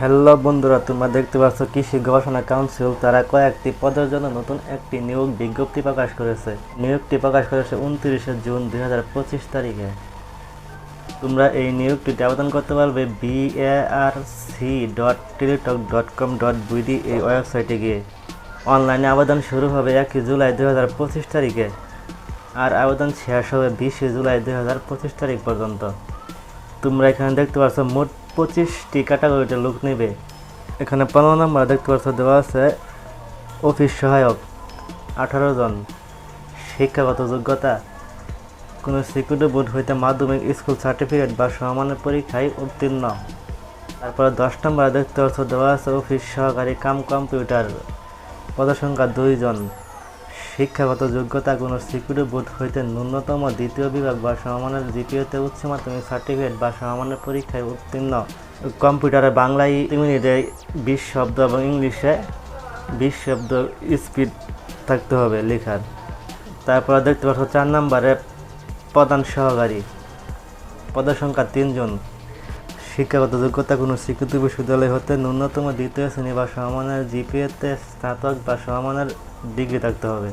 Hello বন্ধুরা, তোমরা দেখতে পাচ্ছ কৃষি গবেষণা কাউন্সিল। তারা কয়েকটি পদের জন্য নতুন একটি নিয়োগ বিজ্ঞপ্তি প্রকাশ করেছে। নিয়োগটি প্রকাশ করেছে উনত্রিশে জুন দুই হাজার পঁচিশ তারিখে। তোমরা এই নিয়োগটিতে আবেদন করতে পারবে BARC dot Teletalk dot com dot BD এই ওয়েবসাইটে গিয়ে। অনলাইনে আবেদন শুরু হবে একই জুলাই দুই হাজার পঁচিশ তারিখে। আর আবেদন শেষ হবে বিশে জুলাই দুই হাজার পঁচিশ তারিখ পর্যন্ত। তোমরা এখানে দেখতে পাচ্ছ মোট পঁচিশটি ক্যাটাগরিতে লোক নেবে। এখানে পনেরো নম্বর দেখতে পাচ্ছ দেওয়া আছে অফিস সহায়ক আঠারো জন। শিক্ষাগত যোগ্যতা, কোনো সিকিউরিটি বোর্ড হইতে মাধ্যমিক স্কুল সার্টিফিকেট বা সমানের পরীক্ষায় উত্তীর্ণ। তারপরে দশ নম্বর দেখতে পাচ্ছ দেওয়া আছে অফিস সহকারী কাম কম্পিউটার। পদসংখ্যা দুইজন শিক্ষাগত যোগ্যতা কোনো সিকিউরিটি বোর্ড হইতে ন্যূনতম দ্বিতীয় বিভাগ বা সমমানের জিপিওতে উচ্চ মাধ্যমিক সার্টিফিকেট বা সমমানের পরীক্ষায় উত্তীর্ণ। কম্পিউটারে বাংলায় মিনিটে বিশ শব্দ এবং ইংলিশে বিশ শব্দ স্পিড থাকতে হবে লেখার। তারপরে দেখতে পাচ্ছ চার নম্বরে প্রধান সহকারী, পদের সংখ্যা তিনজন শিক্ষাগত যোগ্যতা কোনো স্বীকৃত বিশ্ববিদ্যালয় হতে ন্যূনতম দ্বিতীয় শ্রেণি বা সমমানের জিপিএতে স্নাতক বা সমমানের ডিগ্রি থাকতে হবে।